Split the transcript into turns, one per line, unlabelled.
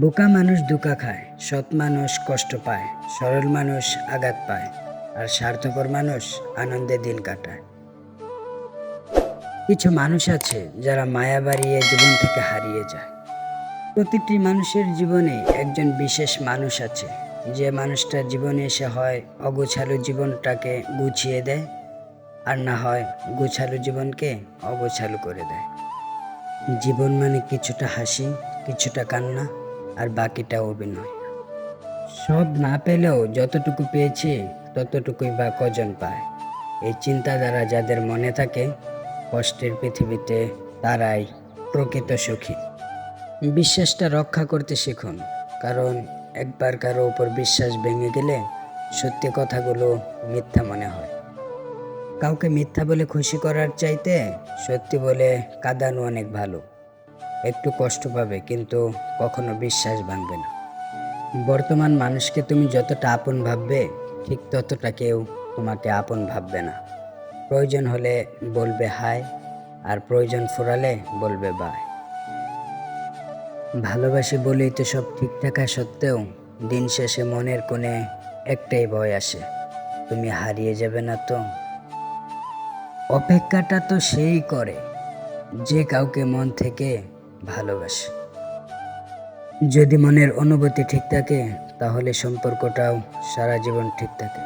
বোকা মানুষ ধোকা খায়, সৎ মানুষ কষ্ট পায়, সরল মানুষ আঘাত পায়, আর স্বার্থপর মানুষ আনন্দে দিন কাটায়। কিছু মানুষ আছে যারা মায়া বাড়িয়ে জীবন থেকে হারিয়ে যায়। প্রতিটি মানুষের জীবনে একজন বিশেষ মানুষ আছে। যে মানুষটা জীবনে এসে হয় অগোছালো জীবনটাকে গুছিয়ে দেয়, আর না হয় গোছালো জীবনকে অগোছালো করে দেয়। জীবন মানে কিছুটা হাসি, কিছুটা কান্না আর বাকিটা অভিনয়। সব না পেলেও যতটুকু পেয়েছি, ততটুকুই বা কজন পায়। এই চিন্তাধারা যাদের মনে থাকে, কষ্টের পৃথিবীতে তারাই প্রকৃত সুখী। বিশ্বাসটা রক্ষা করতে শিখুন, কারণ একবার কারও ওপর বিশ্বাস ভেঙে গেলে সত্যি কথাগুলো মিথ্যা মনে হয়। কাউকে মিথ্যা বলে খুশি করার চাইতে সত্যি বলে কাঁদানো অনেক ভালো। একটু কষ্ট পাবে, কিন্তু কখনো বিশ্বাস ভাঙবে না। বর্তমান মানুষকে তুমি যতটা আপন ভাববে, ঠিক ততটা কেউ তোমাকে আপন ভাববে না। প্রয়োজন হলে বলবে হাই আর প্রয়োজন ফুরালে বলবে বাই ভালোবাসি বলেই তো সব ঠিক থাকা সত্ত্বেও দিন শেষে মনের কোণে একটাই ভয় আসে, তুমি হারিয়ে যাবে না তো। অপেক্ষাটা তো সেই করে, যে কাউকে মন থেকে ভালোবাসে। যদি মনের অনুভূতি ঠিক থাকে তাহলে সম্পর্কটাও সারা জীবন ঠিক থাকে।